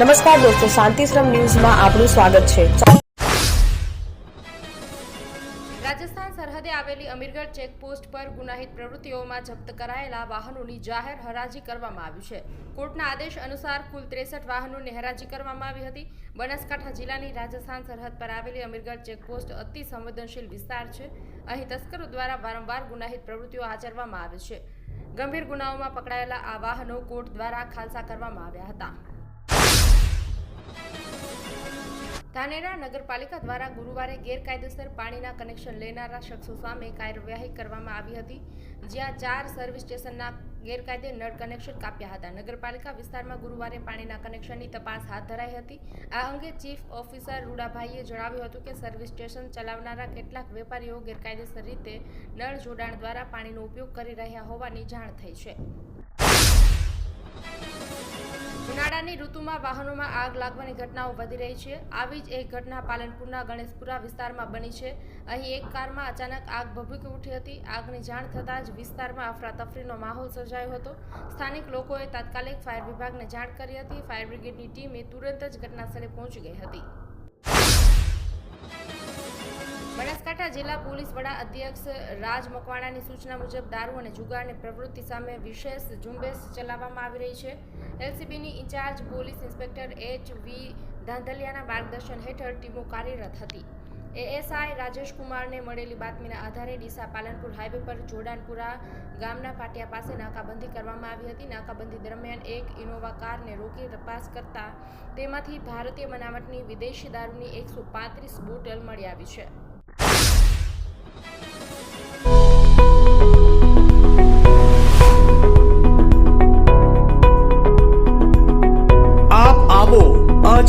નમસ્કાર દોસ્તો શાંતિશ્રમ ન્યૂઝમાં આપનું સ્વાગત છે. રાજસ્થાન સરહદે આવેલી અમીરગઢ ચેકપોસ્ટ પર ગુનાહિત પ્રવૃત્તિઓમાં જપ્ત કરાયેલા વાહનોની જાહેર હરાજી કરવામાં આવી છે. કોર્ટના આદેશ અનુસાર કુલ ત્રેસઠ વાહનોની હરાજી કરવામાં આવી હતી. બનાસકાંઠા જિલ્લાની રાજસ્થાન સરહદ પર આવેલી અમીરગઢ ચેકપોસ્ટ અતિ સંવેદનશીલ વિસ્તાર છે. અહીં તસ્કરો દ્વારા વારંવાર ગુનાહિત પ્રવૃત્તિઓ આચરવામાં આવે છે. ગંભીર ગુનાઓમાં પકડાયેલા આ વાહનો કોર્ટ દ્વારા ખાલસા કરવામાં આવ્યા હતા. ધાનેરા નગરપાલિકા દ્વારા ગુરુવારે ગેરકાયદેસર પાણીના કનેક્શન લેનારા શખ્સો સામે કાર્યવાહી કરવામાં આવી હતી, જ્યાં ચાર સર્વિસ સ્ટેશનના ગેરકાયદે નળ કનેક્શન કાપ્યા હતા. નગરપાલિકા વિસ્તારમાં ગુરુવારે પાણીના કનેક્શનની તપાસ હાથ ધરાઈ હતી. આ અંગે ચીફ ઓફિસર રૂડાભાઈએ જણાવ્યું હતું કે સર્વિસ સ્ટેશન ચલાવનારા કેટલાક વેપારીઓ ગેરકાયદેસર રીતે નળ જોડાણ દ્વારા પાણીનો ઉપયોગ કરી રહ્યા હોવાની જાણ થઈ છે. ઉનાળાની ઋતુમાં વાહનોમાં આગ લાગવાની ઘટનાઓ વધી રહી છે. આવી જ એક ઘટના પાલનપુરના ગણેશપુરા વિસ્તારમાં બની છે. અહીં એક કારમાં અચાનક આગ ભભૂકી ઉઠી હતી. આગની જાણ થતાં જ વિસ્તારમાં અફરાતફરીનો માહોલ સર્જાયો હતો. સ્થાનિક લોકોએ તાત્કાલિક ફાયર વિભાગને જાણ કરી હતી. ફાયર બ્રિગેડની ટીમે તુરંત જ ઘટનાસ્થળે પહોંચી ગઈ હતી. બનાસકાંઠા જિલ્લા પોલીસ વડા અધ્યક્ષ રાજ મકવાણાની સૂચના મુજબ દારૂ અને જુગારની પ્રવૃત્તિ સામે વિશેષ ઝુંબેશ ચલાવવામાં આવી રહી છે. એલસીબીની incharge police inspector H V ધાંધલિયાના માર્ગદર્શન હેઠળ ટીમો કાર્યરત હતી. એએસઆઈ રાજેશ કુમારને મળેલી બાતમીના આધારે ડીસા પાલનપુર હાઈવે પર જોડાનપુરા ગામના પાટિયા પાસે નાકાબંધી કરવામાં આવી હતી. નાકાબંધી દરમિયાન એક ઇનોવા કારને રોકી તપાસ કરતા તેમાંથી ભારતીય બનાવટની વિદેશી દારૂની એકસો પાંત્રીસ બોટલ મળી આવી છે.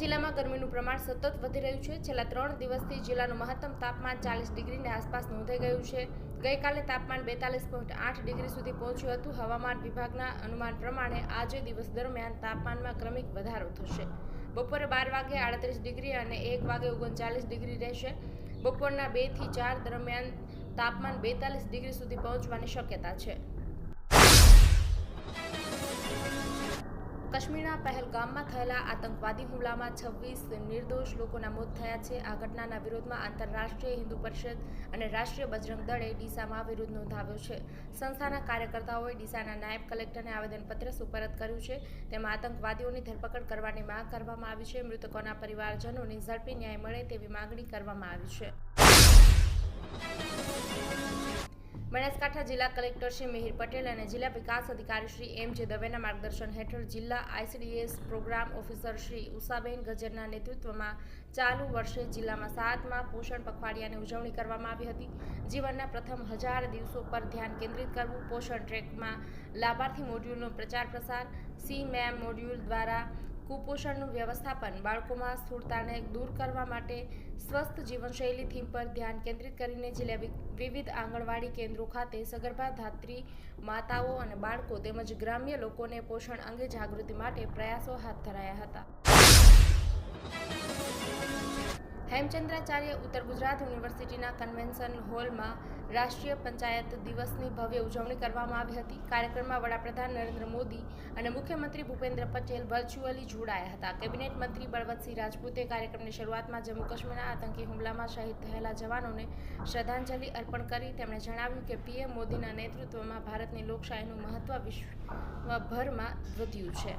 જિલ્લામાં ગરમીનું પ્રમાણ સતત વધી રહ્યું છે. છેલ્લા ત્રણ દિવસથી જિલ્લાનું મહત્તમ તાપમાન ચાલીસ ડિગ્રીની આસપાસ નોંધાઈ ગયું છે. ગઈકાલે તાપમાન બેતાલીસ પોઈન્ટ આઠ ડિગ્રી સુધી પહોંચ્યું હતું. હવામાન વિભાગના અનુમાન પ્રમાણે આજે દિવસ દરમિયાન તાપમાનમાં ક્રમિક વધારો થશે. બપોરે બાર વાગે આડત્રીસ ડિગ્રી અને એક વાગે ઓગણચાલીસ ડિગ્રી રહેશે. બપોરના બેથી ચાર દરમિયાન તાપમાન બેતાલીસ ડિગ્રી સુધી પહોંચવાની શક્યતા છે. કાશ્મીરના પહેલગામમાં થયેલા આતંકવાદી હુમલામાં છવ્વીસ નિર્દોષ લોકોના મોત થયા છે. આ ઘટનાના વિરોધમાં આંતરરાષ્ટ્રીય હિન્દુ પરિષદ અને રાષ્ટ્રીય બજરંગ દળે ડીસામાં વિરોધ નોંધાવ્યો છે. સંસ્થાના કાર્યકર્તાઓએ ડીસાના નાયબ કલેક્ટરને આવેદનપત્ર સુપરત કર્યું છે. તેમાં આતંકવાદીઓની ધરપકડ કરવાની માંગ કરવામાં આવી છે. મૃતકોના પરિવારજનોને ઝડપી ન્યાય મળે તેવી માંગણી કરવામાં આવી છે. બનાસકાંઠા જિલ્લા કલેક્ટર શ્રી મિહિર પટેલ અને જિલ્લા વિકાસ અધિકારી શ્રી એમ જે દવેના માર્ગદર્શન હેઠળ જિલ્લા ICDS program officer Shri Ushaben ગજરના નેતૃત્વમાં ચાલુ વર્ષે જિલ્લામાં સાતમા પોષણ પખવાડિયાની ઉજવણી કરવામાં આવી હતી. જીવનના પ્રથમ હજાર દિવસો પર ધ્યાન કેન્દ્રિત કરવું, પોષણ ટ્રેકમાં લાભાર્થી મોડ્યુલનો પ્રચાર પ્રસાર, સી મેમ મોડ્યુલ દ્વારા કુપોષણનું વ્યવસ્થાપન બાળકોમાં સ્થૂળતાને દૂર કરવા માટે સ્વસ્થ જીવનશૈલી થીમ પર ધ્યાન કેન્દ્રિત કરીને જિલ્લા વિવિધ આંગણવાડી કેન્દ્રો ખાતે સગર્ભા ધાત્રી માતાઓ અને બાળકો તેમજ ગ્રામ્ય લોકોને પોષણ અંગે જાગૃતિ માટે પ્રયાસો હાથ ધરાયા હતા. હેમચંદ્રાચાર્ય ઉત્તર ગુજરાત યુનિવર્સિટીના કન્વેન્શન હોલમાં રાષ્ટ્રીય પંચાયત દિવસની ભવ્ય ઉજવણી કરવામાં આવી હતી. કાર્યક્રમમાં વડાપ્રધાન નરેન્દ્ર મોદી અને મુખ્યમંત્રી ભૂપેન્દ્ર પટેલ વર્ચ્યુઅલી જોડાયા હતા. કેબિનેટ મંત્રી બળવંતસિંહ રાજપૂતે કાર્યક્રમની શરૂઆતમાં જમ્મુ કાશ્મીરના આતંકી હુમલામાં શહીદ થયેલા જવાનોને શ્રદ્ધાંજલિ અર્પણ કરી તેમણે જણાવ્યું કે પીએમ મોદીના નેતૃત્વમાં ભારતની લોકશાહીનું મહત્વ વિશ્વભરમાં વધ્યું છે.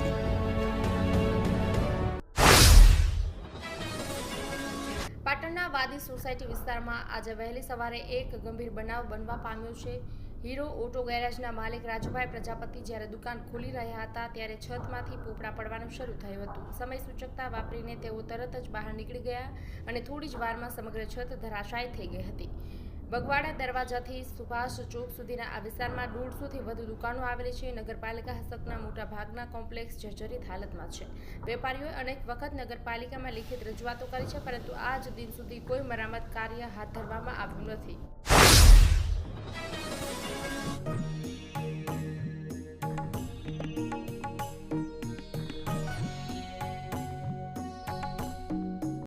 સોસાયટી વિસ્તારમાં આજે વહેલી સવારે એક ગંભીર બનાવ બનવા પામ્યો છે. હીરો ઓટો ગેરેજના માલિક રાજુભાઈ પ્રજાપતિ જ્યારે દુકાન ખોલી રહ્યા હતા ત્યારે છતમાંથી પોપડા પડવાનું શરૂ થયું હતું. સમય સૂચકતા વાપરીને તેઓ તરત જ બહાર નીકળી ગયા અને થોડી જ વારમાં સમગ્ર છત ધરાશાય થઈ ગઈ હતી. બગવાડા દરવાજાથી સુભાષ ચોક સુધીના આ વિસ્તારમાં દોઢસોથી વધુ દુકાનો આવેલી છે. નગરપાલિકા હસ્તકના મોટા ભાગના કોમ્પ્લેક્સ જર્જરિત હાલતમાં છે. વેપારીઓએ અનેક વખત નગરપાલિકામાં લિખિત રજૂઆતો કરી છે, પરંતુ આજ દિન સુધી કોઈ મરામત કાર્ય હાથ ધરવામાં આવ્યું નથી.